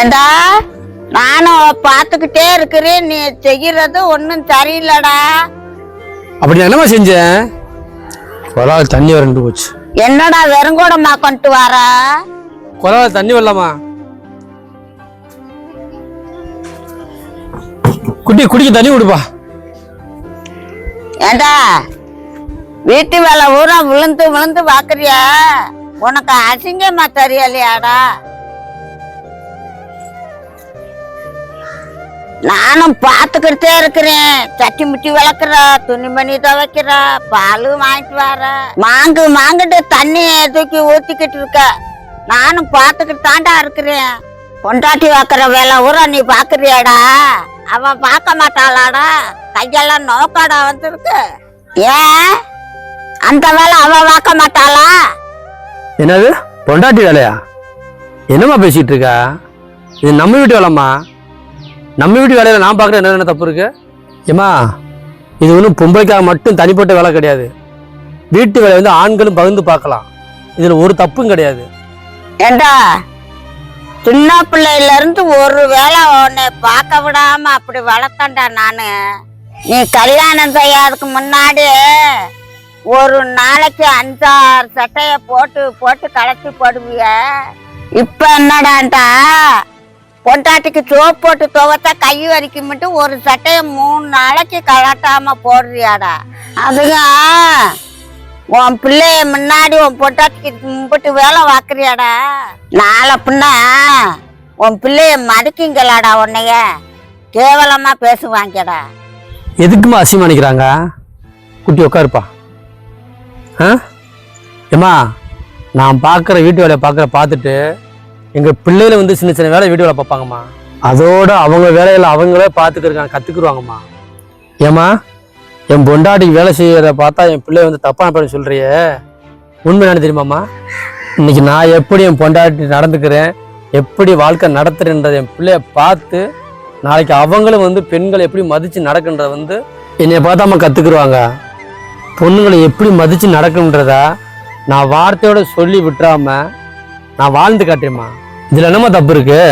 ஏண்டா? நானும் பார்த்துக்கிட்டே இருக்கிறேன். நீ செய்யறது ஒன்றும் சரியில்லடா. அப்படி நான் என்னம்மா செஞ்சேன் குழாவில் தண்ணி வரண்டு போச்சு. என்னடா வெறுங்கூடமா கொண்டு வர? குழாவில் தண்ணி வரலாமா? குட்டி குடிக்க தண்ணி கொடுப்பா. ஏண்டா? வீட்டு வேலை ஊரா விழுந்து விழுந்து பாக்குறியா உனக்கு அசிங்கமா தெரியலையாடா. நானும் பார்த்துக்கிட்டே இருக்கிறேன். சட்டி முட்டி விளக்குற துணிமணி துவைக்கிற பால் வாங்கிட்டு வர. மாங்கு மாங்கிட்டு தண்ணி தூக்கி ஊத்திக்கிட்டு இருக்க. நானும் பார்த்துக்கிட்டு தாண்டா இருக்கிறேன். பொண்டாட்டி வைக்கிற வேலை ஊரா நீ பாக்குறியாடா அவ பார்க்க மாட்டாளாடா. கையெல்லாம் நோக்காடா வந்துருக்கு. ஏன்? அந்த வேலை அவ பார்க்க மாட்டாளா? என்னது? பொண்டாட்டி வேலையா? என்னம்மா பேசிட்டு இருக்கா? இது நம்ம வீட்டு வேலைம்மா. நம்ம வீட்டு வேலையில் நான் பார்க்குற என்னென்ன தப்பு இருக்குது ஏம்மா இது ஒன்றும் பொம்பளைக்காக மட்டும் தனிப்பட்ட வேலை கிடையாது. வீட்டு வேலை வந்து ஆண்களும் பகிர்ந்து பார்க்கலாம். இதில் ஒரு தப்பும் கிடையாது. ஏண்டா? சின்ன பிள்ளையில இருந்து ஒரு வேளை உன்னை பார்க்க விடாம அப்படி வளர்த்தண்டா நானு. நீ கல்யாணம் செய்யாததுக்கு முன்னாடி ஒரு நாளைக்கு அஞ்சாறு சட்டைய போட்டு போட்டு கலத்தி போடுவிய. இப்ப என்னடாண்டா பொண்டாட்டிக்கு சோப்பு போட்டு துவத்தா கை வரைக்கும் மட்டும் ஒரு சட்டையை மூணு நாளைக்கு கலட்டாம போடுறியாடா. அதுங்க உன் பிள்ளைய முன்னாடி உன் பொண்டாட்டிக்கு மும்பிட்டு வேலை வாக்குறியாடா நாளை பின்ன உன் பிள்ளைய மதிக்குங்களாடா உன்னைய. கேவலமா பேசுவாங்கடா. எதுக்குமா அசிமானிக்கிறாங்க குட்டி உட்காருப்பா. ஆ? ஏம்மா நான் பார்க்குற வீட்டு வேலையை பார்க்குற பார்த்துட்டு எங்கள் பிள்ளைகளை வந்து சின்ன சின்ன வேலை வீடியோவில் பார்ப்பாங்கம்மா. அதோட அவங்க வேலையில் அவங்களே பார்த்துக்கிறக்காங்க கற்றுக்குருவாங்கம்மா ஏம்மா என் பொண்டாட்டிக்கு வேலை செய்யறத பார்த்தா என் பிள்ளை வந்து தப்பான பண்ண சொல்கிறியே உண்மை என்ன தெரியுமாம்மா? இன்னைக்கு நான் எப்படி என் பொண்டாட்டி நடந்துக்கிறேன் எப்படி வாழ்க்கை நடத்துறேன்றதை என் பிள்ளைய பார்த்து நாளைக்கு அவங்களும் வந்து பெண்களை எப்படி மதித்து நடக்குன்றத வந்து என்னைய பார்த்தாம கற்றுக்குருவாங்க பொண்ணுங்களை எப்படி மதித்து நடக்குன்றத நான் வார்த்தையோட சொல்லி விட்டுறாம நான் வாழ்ந்து காட்டுறேம்மா. இதில் என்னம்மா தப்பு இருக்குது